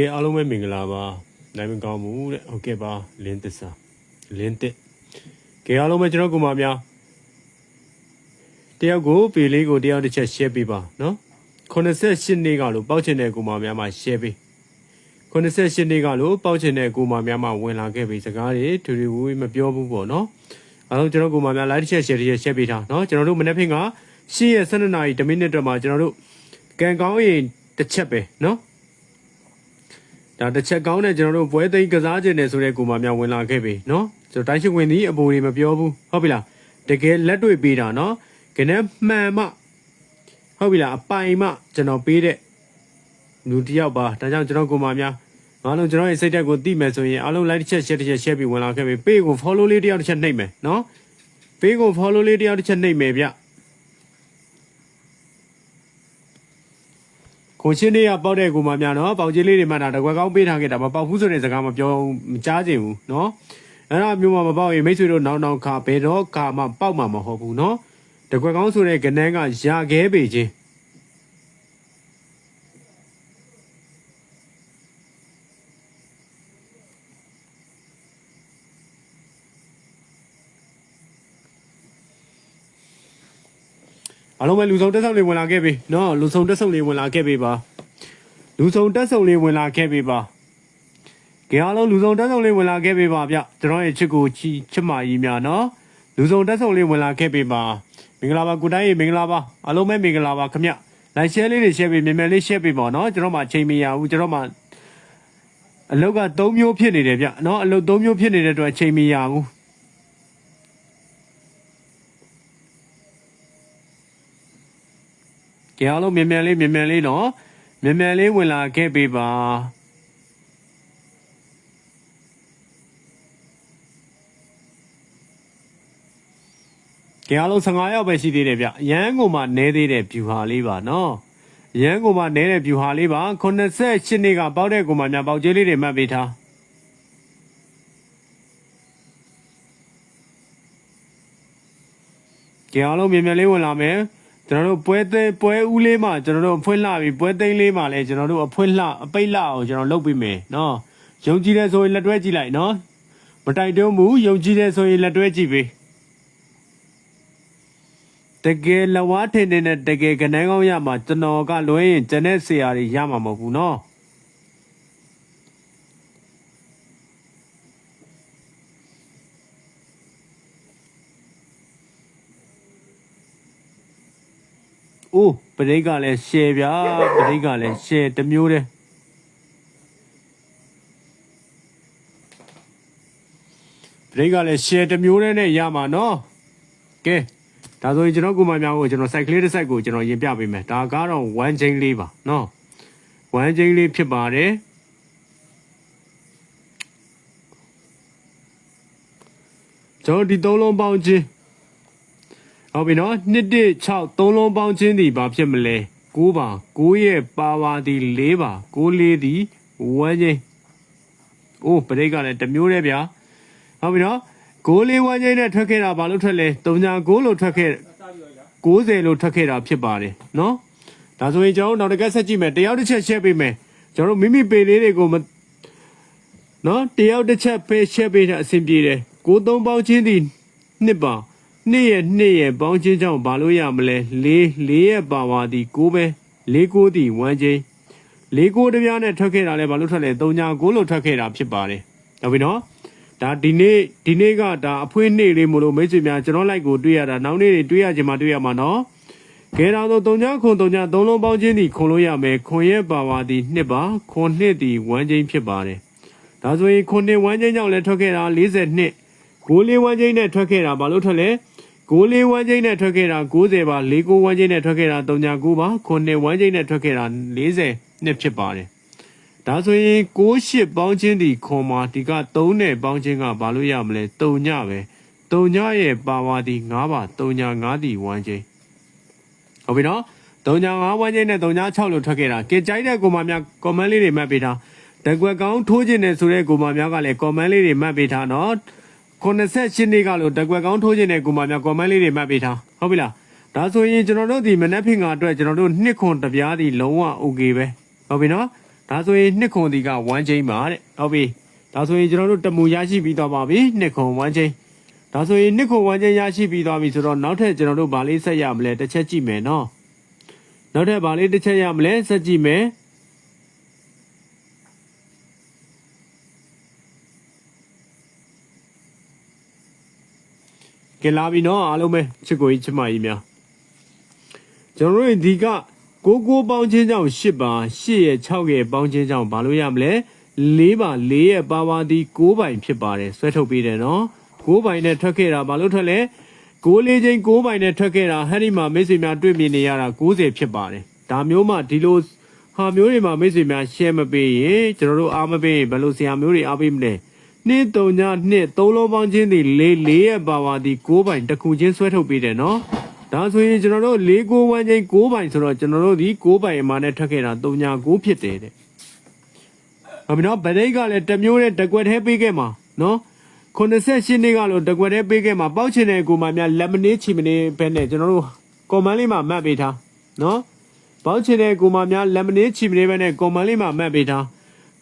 ကဲအားလုံးပဲမင်္ဂလာပါနိုင်မကောင်းဘူးတဲ့ဟုတ်ကဲ့ပါလင်းသစ္စာလင်းတစ်ကဲအားလုံးပဲကျွန်တော်ကုမာများတယောက်ကိုပေလေးကိုတယောက်တစ်ချက် share ပေးပါနော်88နှစ်ကလို့ပေါက်ချင်တဲ့ကုမာများမှာ share ပေး88နှစ်ကလို့ပေါက်ချင်တဲ့ကုမာများမှာဝင်လာခဲ့ပြီစကားတွေထူထူဝူဝူမပြောဘူးပေါ့နော်အားလုံးကျွန်တော်ကုမာများ like တစ်ချက် share တစ်ချက် share ပေးထားနော်ကျွန်တော်တို့မနေ့ဖင်ကရှင်းရ12နာရီ10မိနစ်တော့မှာကျွန်တော်တို့ကန်ကောင်းရင်တစ်ချက်ပဲနော် ဒါတစ်ချက်ကောင်းတဲ့ကျွန်တော်တို့ပွဲသိမ်းကစားခြင်းနဲ့ဆိုတဲ့ကိုမများဝင်လာခဲ့ပြီနော်ကျွန်တော်တိုင်းရှင်ဝင်သည်အပေါ်တွေမပြောဘူးဟုတ်ပြီလားတကယ်လက်တွေ့ပေးတာနော်ခနဲ့မှန်မှဟုတ်ပြီလားအပိုင်မှကျွန်တော်ပေးတဲ့လူတယောက်ပါဒါကြောင့်ကျွန်တော်ကိုမများအားလုံးကျွန်တော်ရဲ့စိတ်ဓာတ်ကိုသိမယ်ဆိုရင်အားလုံး like တစ်ချက် share တစ်ချက် share ပြီးဝင်လာခဲ့ပြီ page ကို follow လေးတယောက်တစ်ချက်နှိပ်မယ်နော် page ကို follow လေးတယောက်တစ်ချက်နှိပ်မယ်ဗျ ကိုချင်းလေးကပေါက်တဲ့ကိုမများနော်ပေါက်ကြီးလေးတွေမှဒါတကွက်ကောင်းပေးထားခဲ့တာမပေါက်ဘူးဆိုတဲ့စကားမပြောမကြားချင်ဘူးနော်အဲ့ဒါမျိုးမှမပေါက်ရင်မိတ်ဆွေတို့နောက်နောက်ခါဘယ်တော့ခါမှပေါက်မှာမဟုတ်ဘူးနော်တကွက်ကောင်းဆိုတဲ့ကနန်းကရာခဲပေချင်း လုံးပဲလူဆောင်တက်ဆောင်လေးဝင်လာခဲ့ပြီနော်လူဆောင်တက်ဆောင်လေးဝင်လာခဲ့ပြီပါလူဆောင်တက်ဆောင်လေးဝင်လာခဲ့ပြီပါကြအားလုံးလူဆောင်တက်ဆောင်လေးဝင်လာခဲ့ပြီပါဗျကျွန်တော်ရဲ့ချစ်ကိုချီချစ်မကြီးများနော်လူဆောင်တက်ဆောင်လေးဝင်လာခဲ့ပြီပါမင်္ဂလာပါကိုတိုင်းရေမင်္ဂလာပါအားလုံးပဲမင်္ဂလာပါခင်ဗျလိုက်ရှယ်လေးတွေရှယ်ပြီးမြန်မြန်လေးရှယ်ပြီးပါနော်ကျွန်တော်မှအချိန်မရဘူးကျွန်တော်မှအလုတ်က3မျိုးဖြစ်နေတယ်ဗျနော်အလုတ်3မျိုးဖြစ်နေတဲ့အတွက်အချိန်မရဘူး ကြအားလုံးမြန်မြန်လေးမြန်မြန်လေးနော်မြန်မြန်လေးဝင်လာခဲ့ပေးပါကြအားလုံး15ယောက်ပဲရှိသေးတယ်ဗျရန်ကုန်မှာနဲသေးတဲ့ view ဟာလေးပါနော်ရန်ကုန်မှာနဲတဲ့ view ဟာလေးပါ88နှစ်ကပေါက်တဲ့ကုန်မှာများပေါက်ကျေးလေးတွေမှတ်ပေးထားကြအားလုံးမြန်မြန်လေးဝင်လာမယ် ကျွန်တော်တို့ပွဲသိမ်းပွဲဦးလေးမှာကျွန်တော်တို့အဖွင့်လှပြီပွဲသိမ်းလေးမှာလည်းကျွန်တော်တို့အဖွင့်လှအပိတ်လှအောင်ကျွန်တော်လုပ်ပေးမယ်နော်ယုံကြည်တယ်ဆိုရင်လက်တွဲကြည့်လိုက်နော်မတိုက်တွန်းဘူးယုံကြည်တယ်ဆိုရင်လက်တွဲကြည့်ပေးတကယ်လဝါထင်နေတဲ့တကယ်ကနန်းကောင်းရမှာကျွန်တော်ကလွှဲရင်ကျန်တဲ့ဆရာတွေရမှာမဟုတ်ဘူးနော် အိုးပရိတ်ကလည်းရှယ်ဗျာပရိတ်ကလည်းရှယ်တစ်မျိုးတည်းပရိတ်ကလည်းရှယ်တစ်မျိုးတည်းနဲ့ရမှာနော်ကဲဒါဆိုရင်ကျွန်တော်ကိုမများကိုကျွန်တော် site ကလေးတစ် site ကိုကျွန်တော်ရင်ပြပေးမယ်ဒါကတော့1 chain လေးပါနော်1 chain လေးဖြစ်ပါတယ်ကျွန်တော်ဒီသုံးလုံးပေါင်းချင်း ဟုတ်ပြီနော်1 1 6 3လုံးပေါင်းချင်းသည်ဘာဖြစ်မလဲ9ပါ9ရဲ့ပါဝါသည်4ပါ9လေးသည်1ချင်းအိုးပရိတ်ကလည်းတစ်မျိုးတည်းဗျာဟုတ်ပြီနော်9လေး1ချင်းနဲ့ထွက်ခဲ့တာဘာလို့ထွက်လဲ3ညာ9လို့ထွက်ခဲ့90လို့ထွက်ခဲ့တာဖြစ်ပါတယ်နော်ဒါဆိုရင်ကျွန်တော်တို့နောက်တစ်ကက်ဆက်ကြည့်မယ်တယောက်တစ်ချက် share ပေးမယ်ကျွန်တော်တို့မိမိပေလေးတွေကိုမနော်တယောက်တစ်ချက်ပဲ share ပေးတာအဆင်ပြေတယ်9 3ပေါင်းချင်းသည်2ပါ နှစ်ရဲ့နှစ်ရဲ့ပေါင်းချင်းကြောင့်ဘာလို့ရမလဲလေးလေးရဲ့ပါဝါသည်ကိုပဲလေးကိုသည်ဝမ်းချင်းလေးကိုတပြားနဲ့ထွက်ခဲ့တာလဲဘာလို့ထွက်လဲ၃ညာကိုလို့ထွက်ခဲ့တာဖြစ်ပါတယ်ဟုတ်ပြီနော်ဒါဒီနေ့ဒီနေ့ကဒါအဖွင့်နေ့လေးမလို့မိတ်ဆွေများကျွန်တော်လိုက်ကိုတွေ့ရတာနောက်နေ့တွေတွေ့ရချင်မှတွေ့ရမှာနော်ကဲတော့၃ညာခွန်၃ညာ၃လုံးပေါင်းချင်းသည်ခွန်လို့ရမယ်ခွန်ရဲ့ပါဝါသည်နှစ်ပါခွန်နှစ်သည်ဝမ်းချင်းဖြစ်ပါတယ်ဒါဆိုရင်ခွန်နှစ်ဝမ်းချင်းကြောင့်လဲထွက်ခဲ့တာ40နှစ်ကိုလေးဝမ်းချင်းနဲ့ထွက်ခဲ့တာဘာလို့ထွက်လဲ ကိုလေးဝမ်းချင်းနဲ့ထွက်ခဲ့တာ90ပါ၄ကိုဝမ်းချင်းနဲ့ထွက်ခဲ့တာ39ပါခုနှစ်ဝမ်းချင်းနဲ့ထွက်ခဲ့တာ40နှစ်ဖြစ်ပါတယ်ဒါဆိုရင်68ပေါင်းချင်းဒီခွန်မာဒီက3နဲ့ပေါင်းချင်းကဘာလို့ရမလဲ3ညပဲ3ညရဲ့ပါဝါဒီ9ပါ3ည9ဒီဝမ်းချင်းဟုတ်ပြီနော်3ည9ဝမ်းချင်းနဲ့3ည6လို့ထွက်ခဲ့တာကကြိုက်တဲ့ကိုမများ comment လေးတွေမှတ်ပေးထားတကွက်ကောင်းထိုးခြင်းနဲ့ဆိုတဲ့ကိုမများကလည်း comment လေးတွေမှတ်ပေးထားနော် 98နှစ်ကလို့တကွက်ကောင်းထိုးခြင်းနဲ့ကိုမများ comment လေးတွေမှတ်ပေးထားဟုတ်ပြီလားဒါဆိုရင်ကျွန်တော်တို့ဒီမနက်ဖင်ကအတွက်ကျွန်တော်တို့နှစ်ခွန်တပြားဒီလုံးဝ okay ပဲဟုတ်ပြီနော်ဒါဆိုရင်နှစ်ခွန်ဒီက1ချင်းပါတဲ့ဟုတ်ပြီဒါဆိုရင်ကျွန်တော်တို့တမူရရှိပြီးတော့ပါပြီနှစ်ခွန်1ချင်းဒါဆိုရင်နှစ်ခွန်1ချင်းရရှိပြီးသွားပြီဆိုတော့နောက်ထပ်ကျွန်တော်တို့ဗာလေးဆက်ရမလဲတစ်ချက်ကြည့်မယ်နော်နောက်ထပ်ဗာလေးတစ်ချက်ရမလဲဆက်ကြည့်မယ် ကဲလာပြီနော်အားလုံးပဲချစ်ကိုကြီးချစ်မကြီးများကျွန်တော်တို့ဒီကကိုကိုပေါင်းချင်းကြောင့်8ပါ8ရဲ့6ရဲ့ပေါင်းချင်းကြောင့်ဘာလို့ရမလဲ4ပါ4ရဲ့ပါဝါဒီ9ပိုင်ဖြစ်ပါတယ်ဆွဲထုတ်ပေးတယ်နော်9ပိုင်နဲ့ထွက်ခဲ့တာဘာလို့ထွက်လဲ6လေးချင်း9ပိုင်နဲ့ထွက်ခဲ့တာဟဲ့ဒီမှာမိတ်ဆွေများတွေ့မြင်နေရတာ90ဖြစ်ပါတယ်ဒါမျိုးမှဒီလိုဟာမျိုးတွေမှာမိတ်ဆွေများ share မပေးရင်ကျွန်တော်တို့အားမပေးရင်ဘယ်လိုဆရာမျိုးတွေအားပေးမလဲ နှစ်တုံညနှစ်သုံးလုံးပေါင်းချင်းဒီ၄၄ရဲ့ပါဝါဒီ9ပိုင်တစ်ခုချင်းဆွဲထုတ်ပေးတယ်နော်ဒါဆိုရင်ကျွန်တော်တို့၄9ဝန်းချင်း9ပိုင်ဆိုတော့ကျွန်တော်တို့ဒီ9ပိုင်အမှနဲ့ထွက်ခဲ့တာ3ညာ9ဖြစ်တယ်တဲ့ဟုတ်ပြီနော်ဗဒိတ်ကလည်းတစ်မျိုးနဲ့တကွက်သေးပေးခဲ့မှာနော်98နှစ်ကလို့တကွက်သေးပေးခဲ့မှာပေါက်ချင်တဲ့ကိုမှများလက်မနေချီမနေဘဲနဲ့ကျွန်တော်တို့ကွန်မန့်လေးမှာမှတ်ပေးထားနော်ပေါက်ချင်တဲ့ကိုမှများလက်မနေချီမနေဘဲနဲ့ကွန်မန့်လေးမှာမှတ်ပေးထား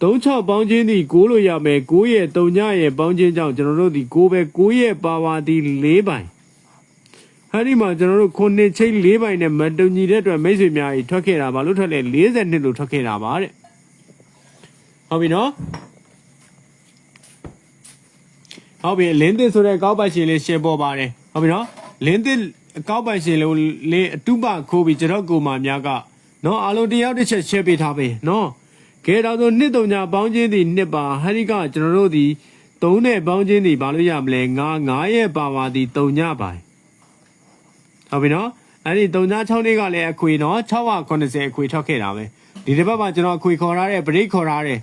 36ပေါင်းချင်းဒီ9လို့ရမယ်9ရဲ့3ညရဲ့ပေါင်းချင်းကြောင့်ကျွန်တော်တို့ဒီ9ပဲ9ရဲ့ပါဝါဒီ4ပိုင်ဟာဒီမှာကျွန်တော်တို့ခုနှစ်ချိတ်4ပိုင်နဲ့မတုံညီတဲ့အတွက်မိတ်ဆွေများကြီးထွက်ခဲ့တာဘာလို့ထွက်လဲ40နှစ်လို့ထွက်ခဲ့တာပါတဲ့ဟုတ်ပြီနော်ဟုတ်ပြီလင်းသစ်ဆိုတဲ့ကောက်ပတ်ရှင်လေးရှင်းပေါ်ပါတယ်ဟုတ်ပြီနော်လင်းသစ်အကောက်ပတ်ရှင်လေးလေးအတုပခိုးပြီးကျွန်တော်ကိုမာများကနော်အားလုံးတယောက်တစ်ချက်ရှင်းပေးထားပေးနော် ကဲတော့ဆိုနှစ်တုံညာပေါင်းချင်းဒီနှစ်ပါဟရိကကျွန်တော်တို့ဒီသုံးနဲ့ပေါင်းချင်းဒီဘာလို့ရမလဲငါငါရဲ့ပါဝါဒီတုံညာပိုင်ဟုတ်ပြီနော်အဲ့ဒီတုံညာ6နှစ်ကလည်းအခွေနော်680အခွေထွက်ခဲ့တာပဲဒီတစ်ပတ်မှာကျွန်တော်အခွေခေါ်ထားတဲ့ break ခေါ်ထားတဲ့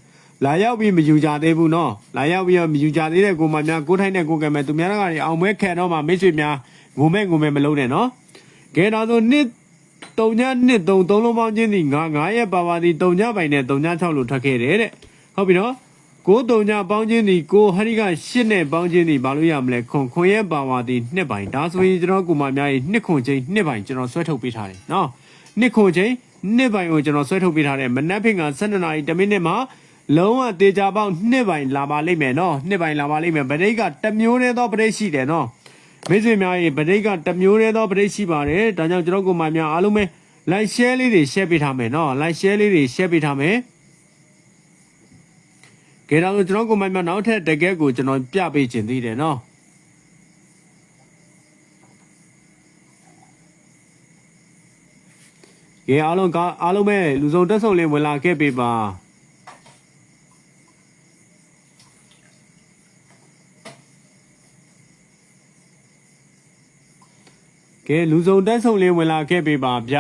လာရောက်ပြီးမယူကြသေးဘူးနော်လာရောက်ပြီးတော့မယူကြသေးတဲ့ကိုမများကိုထိုင်းတဲ့ကိုကဲမဲ့သူများကလည်းအောင်ပွဲခံတော့မှမိတ်ဆွေများငုံမဲ့ငုံမဲ့မလုံးနဲ့နော်ကဲတော့ဆိုနှစ် တုံညနှစ်တုံသုံးလုံးပေါင်းချင်းဒီငါငါရဲ့ပါပါဒီတုံညပိုင်နဲ့တုံည6လို့ထွက်ခဲ့တယ်တဲ့ဟုတ်ပြီနော်ကိုတုံညပေါင်းချင်းဒီကိုဟရိက8နဲ့ပေါင်းချင်းဒီဘာလို့ရမလဲခွန်ခွန်ရဲ့ပါပါဒီနှစ်ပိုင်ဒါဆိုရင်ကျွန်တော်ကိုမများရဲ့နှစ်ခွန်ချင်းနှစ်ပိုင်ကျွန်တော်ဆွဲထုတ်ပေးထားတယ်နော်နှစ်ခွန်ချင်းနှစ်ပိုင်ကိုကျွန်တော်ဆွဲထုတ်ပေးထားတယ်မနက်ဖင်က12နာရီ10မိနစ်မှာလုံးဝတေချာပေါက်နှစ်ပိုင်လာပါလိမ့်မယ်နော်နှစ်ပိုင်လာပါလိမ့်မယ်ဗဒိတ်ကတစ်မျိုးတည်းသောဗဒိတ်ရှိတယ်နော် မိတ်ဆွေများရေဗဒိတ်ကတစ်မျိုးတည်းသောဗဒိတ်ရှိပါတယ်ဒါကြောင့်ကျွန်တော်ကိုမများအားလုံးပဲ like share လေးတွေ share ပေးထားမယ်နော် like share လေးတွေ share ပေးထားမယ်ကဲတော့ကျွန်တော်ကိုမများနောက်ထပ်တကက်ကိုကျွန်တော်ပြပေးခြင်းသေးတယ်နော်ကဲအားလုံးကအားလုံးပဲလူစုံတက်ဆုံလေးဝင်လာခဲ့ပေးပါ ကဲလူစုံတက်ဆုံလေးဝင်လာခဲ့ပေးပါဗျ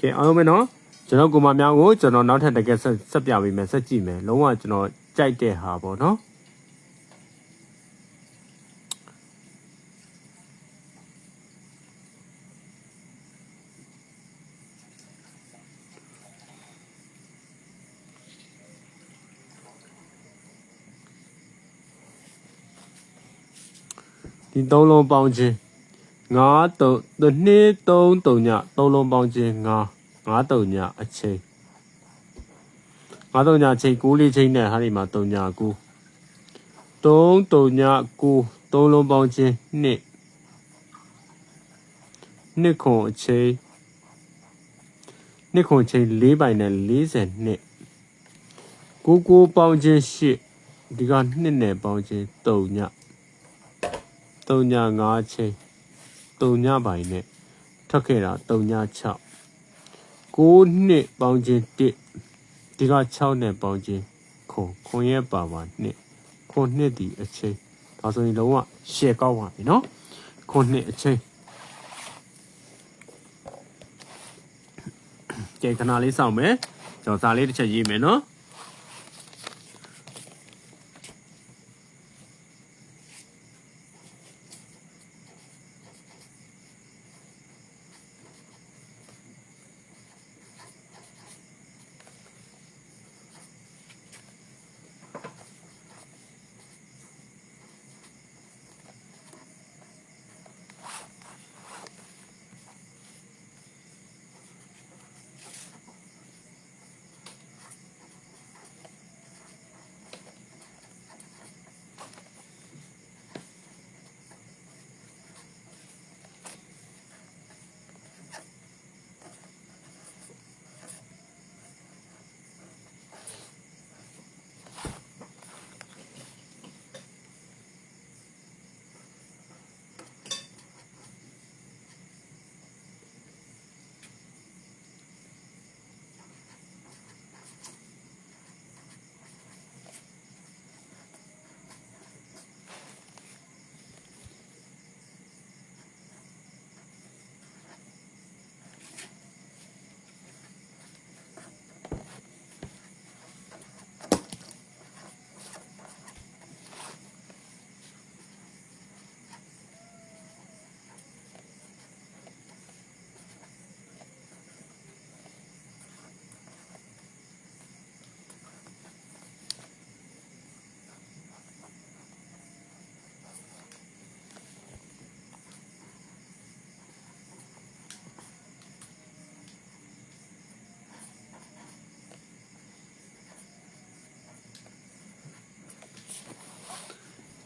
ကဲအားလုံးပဲနော်ကျွန်တော်ကိုမများကိုကျွန်တော်နောက်ထပ်တကယ်ဆက်ဆက်ပြပေးမယ်ဆက်ကြည့်မယ်လုံးဝကျွန်တော်ကြိုက်တဲ့ဟာပေါ့နော်ဒီသုံးလုံးပေါင်းခြင်း ငါးတုံတစ်နှစ်သုံးတုံညသုံးလုံးပေါင်းခြင်းငါးငါးတုံညအချိန်ငါးတုံညအချိန်ကိုးလေးချိန်နဲ့ဟာဒီမှာတုံညကိုသုံးတုံညကိုသုံးလုံးပေါင်းခြင်းနှစ်နှစ်ခွန်အချိန်နှစ်ခွန်ချိန်၄ပိုင်နဲ့40နှစ်ကိုကိုပေါင်းခြင်းရှစ်ဒီကနှစ်နဲ့ပေါင်းခြင်းတုံညတုံည5ချိန် တုံညပိုင်းနဲ့ထွက်ခဲ့တာတုံည6 9နှစ်ပေါင်းခြင်း1ဒီက6နဲ့ပေါင်းခြင်းခွန်ခွန်ရဲ့ပါပါနှစ်ခွန်နှစ်ဒီအချိန်ဒါဆိုရင်လုံးဝရှယ်ကောက်ပါပြီเนาะခွန်နှစ်အချိန်ကြိတ်ခဏလေးစောင့်မယ် ကျွန်တော်စာလေးတစ်ချက်ရေးမယ်နော်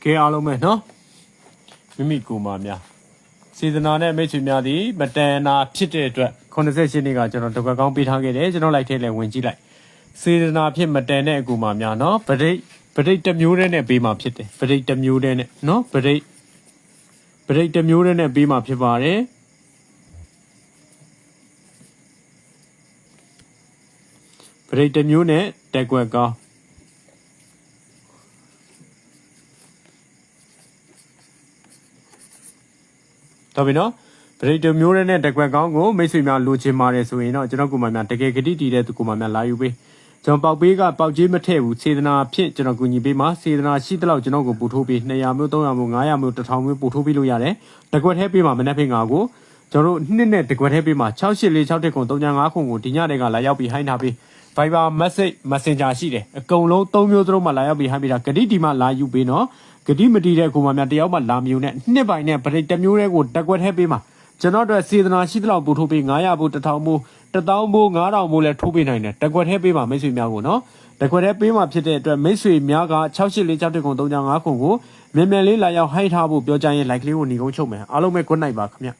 ကဲအားလုံးပဲနော်မိမိကိုယ်မှာများစေတနာနဲ့မိတ်ဆွေများသည်မတန်နာဖြစ်တဲ့အတွက်88နှစ်ကကျွန်တော်တကွက်ကောင်းပေးထားခဲ့တယ်ကျွန်တော်လိုက်ထဲလဲဝင်ကြည့်လိုက်စေတနာဖြစ်မတန်တဲ့အကူမှာများနော်ဗဒိတ်ဗဒိတ်တစ်မျိုးတည်းနဲ့ပေးမှာဖြစ်တယ်ဗဒိတ်တစ်မျိုးတည်းနဲ့နော်ဗဒိတ်ဗဒိတ်တစ်မျိုးတည်းနဲ့ပေးမှာဖြစ်ပါတယ်ဗဒိတ်တစ်မျိုးနဲ့တက်ကွက်ကောင်း တော်ပြီနော်ဗရိတ်တမျိုးရဲနဲ့တက်ကွက်ကောင်းကိုမိတ်ဆွေများလိုချင်ပါတယ်ဆိုရင်တော့ကျွန်တော်ကိုမများတကယ်ဂတိတည်တဲ့သူကိုမများလာယူပေးကျွန်တော်ပေါက်ပေးကပေါက်ကြီးမထည့်ဘူးစေတနာဖြင့်ကျွန်တော်ကူညီပေးမှာစေတနာရှိတဲ့လောက်ကျွန်တော်ကိုပို့ထိုးပေး200မျိုး300မျိုး500မျိုး1000မျိုးပို့ထိုးပေးလို့ရတယ်တကွက်ထဲပေးမှာမနေ့ဖိငါကိုကျွန်တော်တို့နှစ်နဲ့တကွက်ထဲပေးမှာ6846ခု35ခုကိုဒီညတွေကလာရောက်ပြီးဟိုင်းထားပေး Viber message messenger ရှိတယ်အကုန်လုံး3မျိုးသလုံးမှာလာရောက်ပြီးဟိုင်းပေးတာဂတိဒီမှာလာယူပေးနော် ဂတိမတီးတဲ့ကိုမများတယောက်မှလာမယူနဲ့နှစ်ပိုင်နဲ့ဗရိတ်တစ်မျိုးတည်းကိုတကွက်ထဲပေးမှာကျွန်တော်တို့စေတနာရှိသလောက်ပို့ထိုးပေး900ပို့1000ပို့1000ပို့9000ပို့လည်းထိုးပေးနိုင်တယ်တကွက်ထဲပေးပါမိတ်ဆွေများကိုနော်တကွက်ထဲပေးမှာဖြစ်တဲ့အတွက်မိတ်ဆွေများက6846ခု35ခုကိုမြန်မြန်လေးလာရောက်ဟိုက်ထားဖို့ပြောကြရင် like လေးကိုညီကုန်းချုပ်မယ်အားလုံးပဲ good night ပါခင်ဗျ